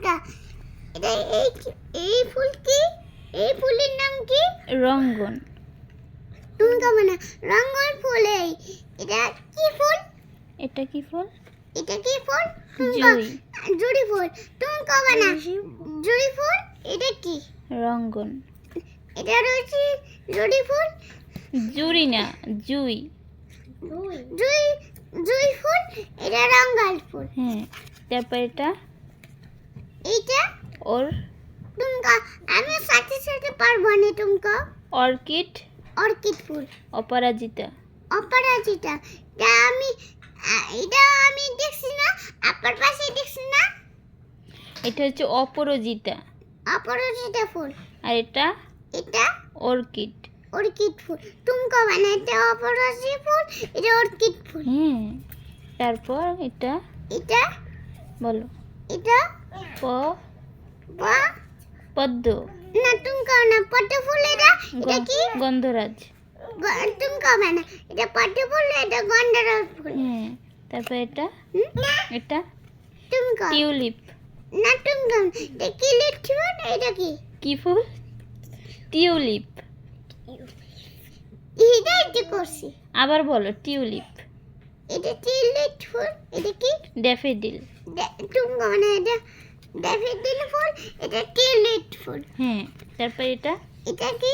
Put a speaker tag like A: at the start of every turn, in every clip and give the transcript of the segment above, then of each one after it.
A: এটা এই এই ফুল কি? এই ফুলের নাম কি?
B: রঙ্গন।
A: তুমি কবে না রঙের ফুল এই এটা কি ফুল?
B: এটা কি ফুল?
A: এটা কি ফুল? জুড়ি। ফুল। তুমি কবে না জুড়ি ফুল। এটা কি?
B: রঙ্গন।
A: এটা রয়েছে জুড়ি ফুল?
B: জুরি না জুই।
A: জুই জুই ফুল এটা রঙ্গাল ফুল।
B: হ্যাঁ তারপর এটা?
A: এইটা
B: ওর
A: আমি সাথে সাথে পারব না তুমি
B: অর্কিড
A: অর্কিড ফুল
B: অপরাজিতা
A: অপরাজিতা এটা আমি এটা আমি দেখছি না আপনার পাশে দেখছি না
B: এটা হচ্ছে অপরাজিতা
A: অপরাজিতা ফুল
B: আর এটা
A: এটা
B: অর্কিড
A: অর্কিড ফুল তুমি কবে না এটা অপরাজিতা ফুল এটা অর্কিড ফুল
B: হ্যাঁ তারপর এটা
A: এটা
B: বলো
A: এটা
B: প পদ্ম।
A: না তুমি না পদ্ম ফুল এটা এটা কি?
B: গন্ধরাজ।
A: তুমি কবে না। এটা পদ্ম ফুল এটা গন্ডারার ফুল?
B: হ্যাঁ তারপর এটা? এটা?
A: তুমি
B: টিউলিপ।
A: না তুমি এটা কি লিখছি এটা কি?
B: কি ফুল? টিউলিপ।
A: এটা এটা করছি।
B: আবার বলো টিউলিপ।
A: এটা লিখছি ফুল? এটা কি?
B: ড্যাফেডিল।
A: তুমি কবে না এটা? ড্যাফোডিল ফুল এটা টিউলিপ ফুল?
B: হ্যাঁ তারপর এটা
A: এটা কি?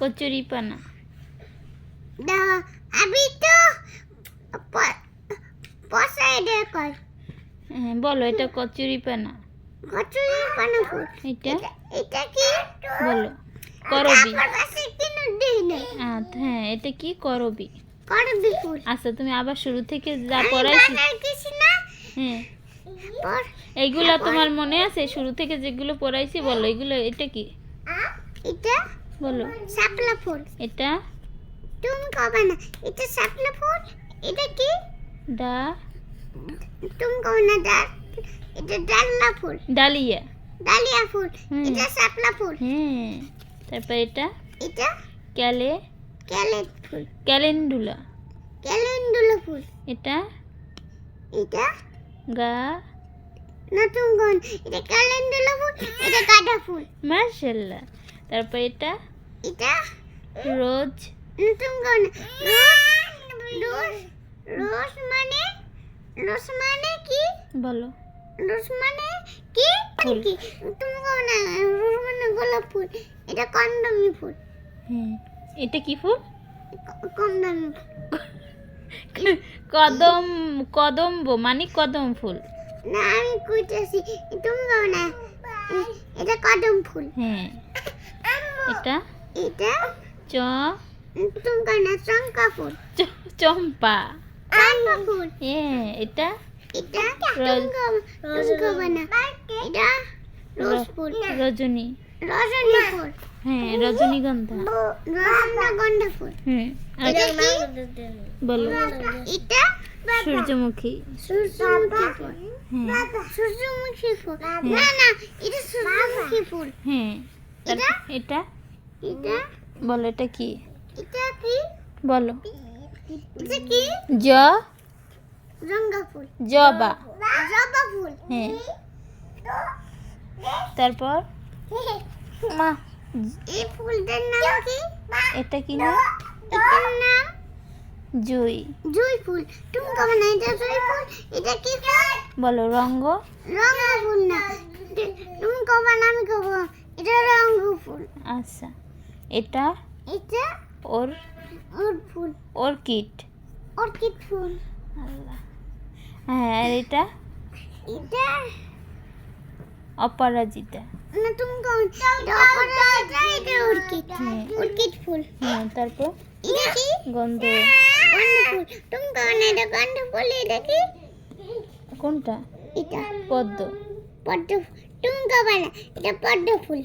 B: কচুরি পানা।
A: দা আমি তো প- পসাই দে কর
B: হ্যাঁ বলো এটা কচুরি পানা।
A: কচুরি পানা ফুল।
B: এটা?
A: এটা- কি?
B: বলো করবি। আচ্ছা, হ্যাঁ এটা কি? করবি।
A: করবি ফুল।
B: আচ্ছা তুমি আবার শুরু থেকে যা পড়াইছি হ্যাঁ। এইগুলো তোমার মনে আছে? শুরু থেকে যেগুলো পড়াইছি বলো। এগুলো এটা কি?
A: এটা
B: বলো।
A: শাপলা ফুল।
B: এটা?
A: তুমি কবে না? এটা শাপলা ফুল এটা কি?
B: ডা?
A: তুমি কবে না দা এটা ডাল্লা ফুল।
B: ডালিয়া।
A: ডালিয়া ফুল। এটা শাপলা ফুল।
B: হ্যাঁ তারপর এটা?
A: এটা
B: ক্যালে?
A: ক্যালেট ফুল।
B: ক্যালেন্ডুলা।
A: ক্যালেন্ডুলা ফুল।
B: এটা?
A: এটা
B: গা?
A: নতুন গন এটা ক্যালেন্ডুলা ফুল এটা গাঁদা ফুল।
B: মার্শাল্লাহ তারপর এটা?
A: এটা
B: রোজ।
A: নতুন গন রোজ রোজ মানে রোজ মানে কি?
B: বলো।
A: রোজ মানে কি?
B: ফুল।
A: কি? তুমি কও না রোজ মানে গোলাপ ফুল এটা কন্ডমি ফুল।
B: হ্যাঁ। এটা কি ফুল?
A: কন্ডমি
B: কদম কদম্ব মানে কদম ফুল।
A: না আমি কইতেছি তুমি কও না। এটা কদম ফুল।
B: হ্যাঁ। এটা?
A: এটা?
B: চ।
A: তুমি কও না চঙ্কা ফুল।
B: চম্পা।
A: চম্পা ফুল।
B: হ্যাঁ এটা?
A: এটা?
B: রোজ-
A: তুমি না। এটা? রোজ ফুল।
B: রজনী।
A: রজনী ফুল।
B: হ্যাঁ রজনীগন্ধা।
A: রজনীগন্ধা ফুল।
B: হ্যাঁ
A: এটা কি?
B: বলো।
A: এটা
B: সূর্যমুখী।
A: সূর্যমুখী ফুল।
B: হ্যাঁ।
A: সূর্যমুখী ফুল। না না এটা সূর্যমুখী ফুল।
B: হ্যাঁ তারপর এটা?
A: এটা?
B: বলো এটা কি?
A: এটা কি?
B: বলো।
A: এটা কি?
B: জ?
A: রঙ্গা ফুল।
B: জবা।
A: জবা ফুল।
B: হ্যাঁ। তারপর? মা।
A: এই ফুলটার নাম কি?
B: এটা কি না?
A: এটার নাম?
B: জুই।
A: জুই ফুল। তুমি কবে না এটা জুই ফুল? এটা কি ফুল?
B: বলো রঙ্গ?
A: রঙ ফুল না। তুমি কবে না আমি কব? এটা রঙ ফুল।
B: আচ্ছা। এটা
A: এটা
B: ওর
A: ওর ফুল।
B: অর্কিড।
A: অর্কিড ফুল।
B: আল্লাহ। হ্যাঁ আর এটা?
A: এটা
B: অপরাজিতা।
A: না তুমি অর্কিড
B: হ্যাঁ।
A: ফুল
B: হ্যাঁ তারপর
A: এটা কি
B: গন্ধ
A: গন্ধ ফুল তুমি কোন এটা গন্ধ ফুল এটা কি
B: কোনটা
A: এটা
B: পদ্ম
A: পদ্ম তুমি কবে না এটা পদ্ম ফুল